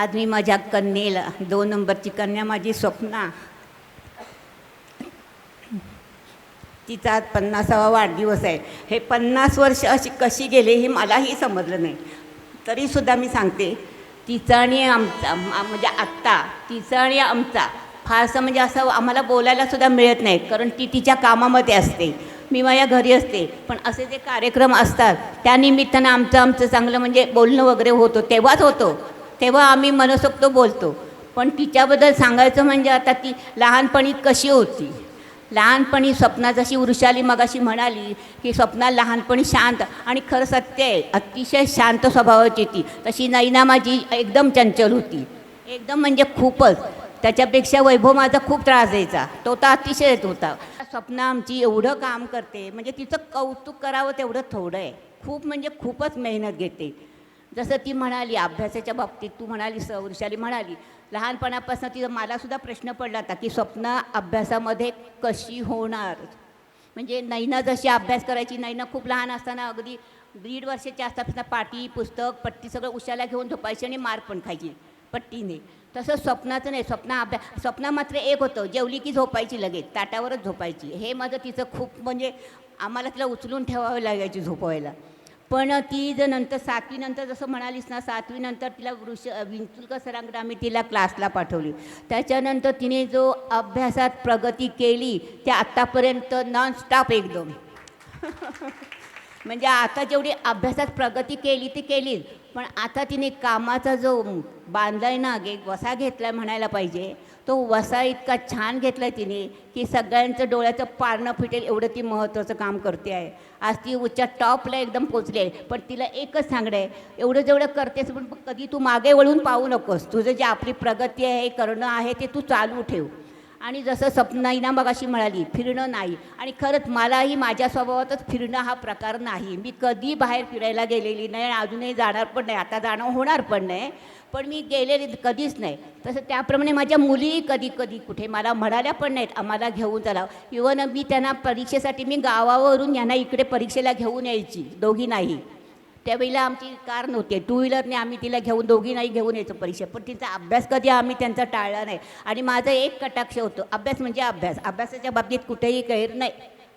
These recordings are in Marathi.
आज मी माझ्या कन्येला दोन नंबरची कन्या माझी स्वप्ना. तिचा आज पन्नासावा वाढदिवस आहे. हे पन्नास वर्ष अशी कशी गेले हे मलाही समजलं नाही. तरीसुद्धा मी सांगते तिचा आणि आमचा म्हणजे आत्ता तिचा आणि आमचा फारसं म्हणजे असं आम्हाला बोलायलासुद्धा मिळत नाही कारण ती तिच्या कामामध्ये असते. मी माझ्या घरी असते पण असे जे कार्यक्रम असतात त्यानिमित्तानं आमचं आमचं चांगलं म्हणजे बोलणं वगैरे होतं तेव्हाच होतं. तेव्हा आम्ही मनसोक्त बोलतो. पण तिच्याबद्दल सांगायचं म्हणजे आता ती लहानपणी कशी होती? लहानपणी स्वप्ना जशी वृषाली मगाशी म्हणाली की स्वप्ना लहानपणी शांत आणि खरं सत्य आहे. अतिशय शांत स्वभावाची ती तशी नैना माझी एकदम चंचल होती. एकदम म्हणजे खूपच. त्याच्यापेक्षा वैभव माझा खूप त्रास द्यायचा. तो तर अतिशय होता. स्वप्ना आमची एवढं काम करते म्हणजे तिचं कौतुक करावं तेवढं थोडं आहे. खूप म्हणजे खूपच मेहनत घेते. जसं ती म्हणाली अभ्यासाच्या बाबतीत तू म्हणाली स वृषाली म्हणाली लहानपणापासून तिथं मलासुद्धा प्रश्न पडला होता की स्वप्न अभ्यासामध्ये कशी होणार? म्हणजे नैना जशी अभ्यास करायची नैना खूप लहान असताना अगदी दीड वर्षाच्या असताना पाटी पुस्तक पट्टी सगळं उशाला घेऊन झोपायची आणि मार पण खायची पट्टीने. तसं स्वप्नाचं नाही स्वप्न अभ्यास स्वप्न मात्र एक होतं जेवली की झोपायची लगेच ताटावरच झोपायची. हे माझं तिचं खूप म्हणजे आम्हाला तिला उचलून ठेवावं लागायची झोपवायला. पण ती जर नंतर सातवीनंतर जसं म्हणालीस ना सातवीनंतर तिला वृष विंचुलकर सरांकडे आम्ही तिला क्लासला पाठवली. त्याच्यानंतर तिने जो अभ्यासात प्रगती केली त्या आत्तापर्यंत नॉनस्टॉप एकदम. म्हणजे आता जेवढी अभ्यासात प्रगती केली ती केलीच. पण आता तिने कामाचा जो बांधलाय ना गे वसा घेतलाय म्हणायला पाहिजे तो वसा इतका छान घेतलाय तिने की सगळ्यांचं डोळ्याचं पारणं फिटेल एवढं ती महत्त्वाचं काम करते आहे. आज ती उच्च टॉपला एकदम पोचली आहे पण तिला एकच सांगणं आहे एवढं जेवढं करतेस पण कधी तू मागे वळून पाहू नकोस. तुझं जे आपली प्रगती आहे करणं आहे ते तू चालू ठेव. आणि जसं सपनाईना मग अशी म्हणाली फिरणं नाही. आणि खरंच मलाही माझ्या स्वभावातच फिरणं हा प्रकार नाही. मी कधी बाहेर फिरायला गेलेली नाही अजूनही जाणार पण नाही. आता जाणं होणार पण नाही. पण मी गेलेली कधीच नाही. तसं त्याप्रमाणे माझ्या मुलीही कधी कधी कुठे मला म्हणाल्या पण नाहीत आम्हाला घेऊन चला. इवन मी त्यांना परीक्षेसाठी मी गावावरून यांना इकडे परीक्षेला घेऊन यायची दोघी नाही. त्यावेळेला आमची कार नव्हती. टू व्हीलरने आम्ही तिला घेऊन दोघी नाही घेऊन यायचो परीक्षा पण तिचा अभ्यास कधी आम्ही त्यांचा टाळला नाही. आणि माझं एक कटाक्ष होतं. अभ्यास म्हणजे अभ्यास. अभ्यासाच्या बाबतीत कुठेही गैर नाही.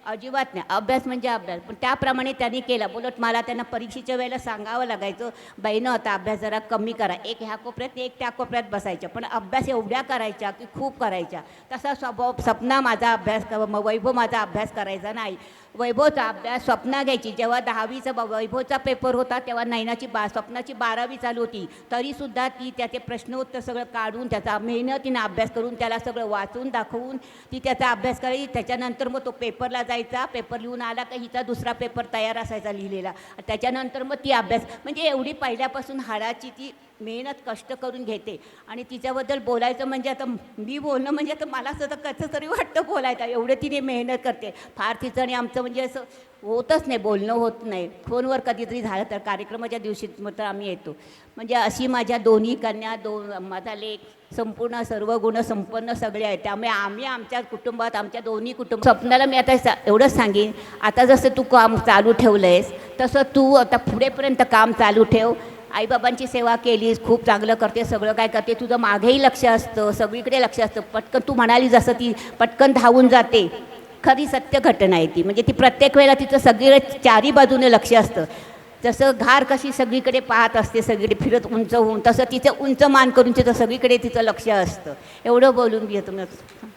अजिबात नाही. अभ्यास म्हणजे अभ्यास. पण त्याप्रमाणे त्यांनी केला. बोलत मला त्यांना परीक्षेच्या वेळेला सांगावं लागायचं बहिणं आता अभ्यास जरा कमी करा. एक ह्या कोपऱ्यात एक त्या कोपऱ्यात बसायच्या पण अभ्यास एवढ्या करायच्या की खूप करायच्या. तसा स्वभाव सपना माझा अभ्यास क- वैभव माझा अभ्यास करायचा नाही. वैभवचा अभ्यास स्वप्ना घ्यायची. जेव्हा दहावीचा ब- वैभवचा पेपर होता तेव्हा नैनाची बा स्वप्नाची बारावी चालू होती. तरीसुद्धा ती त्याचे प्रश्नोत्तर सगळं काढून त्याचा मेहनतीनं अभ्यास करून त्याला सगळं वाचून दाखवून ती त्याचा अभ्यास करायची. त्याच्यानंतर मग तो पेपरला जायचा पेपर लिहून आला का हिचा दुसरा पेपर तयार असायचा लिहिलेला. त्याच्यानंतर मग ती अभ्यास म्हणजे एवढी पहिल्यापासून हाडाची ती मेहनत कष्ट करून घेते. आणि तिच्याबद्दल बोलायचं म्हणजे आता मी बोलणं म्हणजे आता मला सुद्धा कसं तरी वाटतं बोलायचं एवढं तिने मेहनत करते. फार तिचं आणि आमचं म्हणजे असं होतच नाही बोलणं होत नाही. फोनवर कधीतरी झालं तर कार्यक्रमाच्या दिवशी मग तर आम्ही येतो. म्हणजे अशी माझ्या दोन्ही कन्या दोन माझा लेख संपूर्ण सर्व गुण संपन्न सगळे आहेत. त्यामुळे आम्ही आमच्या कुटुंबात आमच्या दोन्ही कुटुंब स्वप्नाला मी आता सा एवढंच सांगेन. आता जसं तू काम चालू ठेवलं आहेस तसं तू आता पुढेपर्यंत काम चालू ठेव. आईबाबांची सेवा केलीस खूप चांगलं करते सगळं काय करते तुझं मागेही लक्ष असतं सगळीकडे लक्ष असतं. पटकन तू म्हणाली जसं ती पटकन धावून जाते. खरी सत्य घटना आहे ती. म्हणजे ती प्रत्येक वेळेला तिचं सगळीकडे चारी बाजूने लक्ष असतं. जसं घार कशी सगळीकडे पाहत असते सगळीकडे फिरत उंच होऊन तसं तिचं उंच मान करून तिचं सगळीकडे तिचं लक्ष असतं. एवढं बोलून घेतो मी.